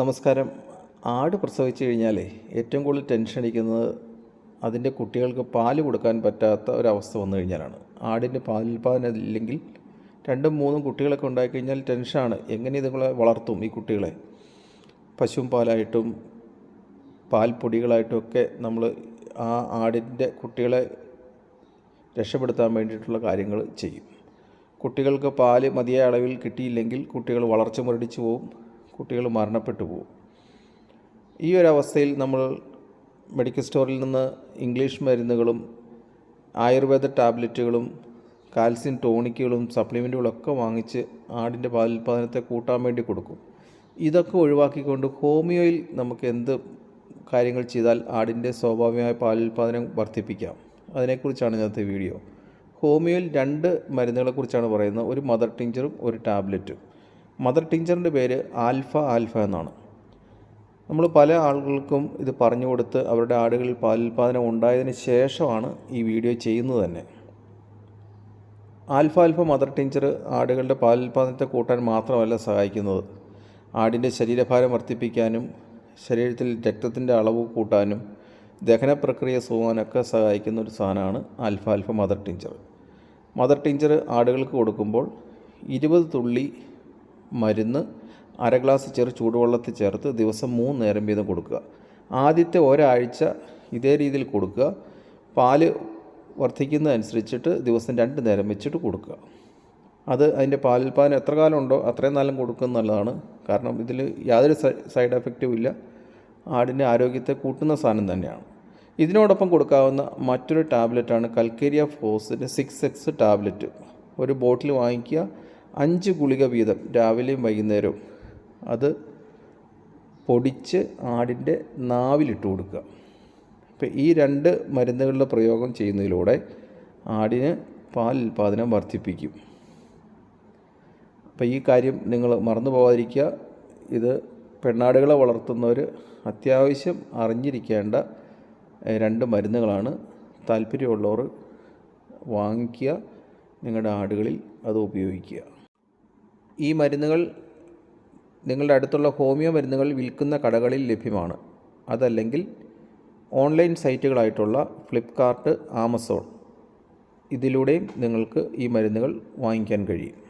നമസ്കാരം. ആട് പ്രസവിച്ചു കഴിഞ്ഞാൽ ഏറ്റവും കൂടുതൽ ടെൻഷൻ അടിക്കുന്നത് അതിന്റെ കുട്ടികൾക്ക് പാൽ കൊടുക്കാൻ പറ്റാത്ത ഒരവസ്ഥ വന്നു കഴിഞ്ഞാലാണ്. ആടിന്റെ പാലുൽപാദനം ഇല്ലെങ്കിൽ രണ്ടും മൂന്നും കുട്ടികളൊക്കെ ഉണ്ടായിക്കഴിഞ്ഞാൽ ടെൻഷനാണ് എങ്ങനെ ഇതുങ്ങളെ വളർത്തും ഈ കുട്ടികളെ? പശുവും പാലായിട്ടും പാൽപ്പൊടികളായിട്ടും ഒക്കെ നമ്മൾ ആ ആടിന്റെ കുട്ടികളെ രക്ഷപ്പെടുത്താൻ വേണ്ടിയിട്ടുള്ള കാര്യങ്ങൾ ചെയ്യും. കുട്ടികൾക്ക് പാൽ മതിയായ അളവിൽ കിട്ടിയില്ലെങ്കിൽ കുട്ടികൾ വളർച്ച മുരടിച്ചു പോവും. കുട്ടികൾ മരണപ്പെട്ടു പോകും ഈ ഒരു അവസ്ഥയിൽ നമ്മൾ മെഡിക്കൽ സ്റ്റോറിൽ നിന്ന് ഇംഗ്ലീഷ് മരുന്നുകളും ആയുർവേദ ടാബ്ലറ്റുകളും കാൽസ്യം ടോണിക്കുകളും സപ്ലിമെന്റുകളൊക്കെ വാങ്ങിച്ച് ആടിന്റെ പാലുൽപാദനത്തെ കൂട്ടാൻ വേണ്ടി കൊടുക്കും. ഇതൊക്കെ ഒഴിവാക്കിക്കൊണ്ട് ഹോമിയോയിൽ നമുക്ക് എന്ത് കാര്യങ്ങൾ ചെയ്താൽ ആടിന്റെ സ്വാഭാവികമായ പാലുൽപാദനം വർദ്ധിപ്പിക്കാം. അതിനെക്കുറിച്ചാണ് ഇന്നത്തെ വീഡിയോ. ഹോമിയോയിൽ രണ്ട് മരുന്നുകളെക്കുറിച്ചാണ് പറയുന്നത്. ഒരു മദർ ടിഞ്ചറും ഒരു ടാബ്ലറ്റും. മദർ ടീച്ചറിന്റെ പേര് ആൽഫ ആൽഫ എന്നാണ്. നമ്മൾ പല ആളുകൾക്കും ഇത് പറഞ്ഞു കൊടുത്ത് അവരുടെ ആടുകളിൽ പാലുൽപാദനം ഉണ്ടായതിന് ശേഷമാണ് ഈ വീഡിയോ ചെയ്യുന്നത് തന്നെ. ആൽഫ ആൽഫ മദർ ടീച്ചർ ആടുകളുടെ പാലുൽപാദനത്തെ കൂട്ടാൻ മാത്രമല്ല സഹായിക്കുന്നത്. ആടിന്റെ ശരീരഭാരം വർദ്ധിപ്പിക്കാനും ശരീരത്തിൽ രക്തത്തിന്റെ അളവ് കൂട്ടാനും ദഹന പ്രക്രിയ സുഖാനൊക്കെ സഹായിക്കുന്ന ഒരു സാധനമാണ് alpha alpha mother teacher. Mother teacher ആടുകൾക്ക് കൊടുക്കുമ്പോൾ ഇരുപത് തുള്ളി മരുന്ന് അര ഗ്ലാസ് ചെറു ചൂടുവെള്ളത്തിൽ ചേർത്ത് ദിവസം മൂന്ന് നേരം വീതം കൊടുക്കുക. ആദ്യത്തെ ഒരാഴ്ച ഇതേ രീതിയിൽ കൊടുക്കുക. പാൽ വർദ്ധിക്കുന്നതനുസരിച്ചിട്ട് ദിവസം രണ്ട് നേരം വെച്ചിട്ട് കൊടുക്കുക. അത് അതിന്റെ പാലുൽപാദനം എത്ര കാലം ഉണ്ടോ അത്രയും കാലം കൊടുക്കുന്നത് നല്ലതാണ് കാരണം ഇതിൽ യാതൊരു സൈഡ് എഫക്റ്റും ഇല്ല. ആടിന്റെ ആരോഗ്യത്തെ കൂട്ടുന്ന സാധനം തന്നെയാണ്. ഇതിനോടൊപ്പം കൊടുക്കാവുന്ന മറ്റൊരു ടാബ്ലറ്റാണ് കൽക്കേരിയ ഫോസിന്റെ സിക്സ് എക്സ് ടാബ്ലറ്റ്. ഒരു ബോട്ടിൽ വാങ്ങിക്കുക. അഞ്ച് ഗുളിക വീതം രാവിലെയും വൈകുന്നേരവും. അത് പൊടിച്ച് ആടിന്റെ നാവിലിട്ട് കൊടുക്കുക. അപ്പോൾ ഈ രണ്ട് മരുന്നുകളുടെ പ്രയോഗം ചെയ്യുന്നതിലൂടെ ആടിന് പാൽ ഉൽപ്പാദനം വർദ്ധിപ്പിക്കും. അപ്പോൾ ഈ കാര്യം നിങ്ങൾ മറന്നു പോകാതിരിക്കുക. ഇത് പെണ്ണാടുകളെ വളർത്തുന്നവർ അത്യാവശ്യം അറിഞ്ഞിരിക്കേണ്ട രണ്ട് മരുന്നുകളാണ്. താല്പര്യമുള്ളവർ വാങ്ങിക്കുക നിങ്ങളുടെ ആടുകളിൽ അത് ഉപയോഗിക്കുക. ഈ മരുന്നുകൾ നിങ്ങളുടെ അടുത്തുള്ള ഹോമിയോ മരുന്നുകൾ വിൽക്കുന്ന കടകളിൽ ലഭ്യമാണ്. അതല്ലെങ്കിൽ ഓൺലൈൻ സൈറ്റുകളായിട്ടുള്ള ഫ്ലിപ്കാർട്ട് ആമസോൺ. ഇതിലൂടെയും നിങ്ങൾക്ക് ഈ മരുന്നുകൾ വാങ്ങിക്കാൻ കഴിയും.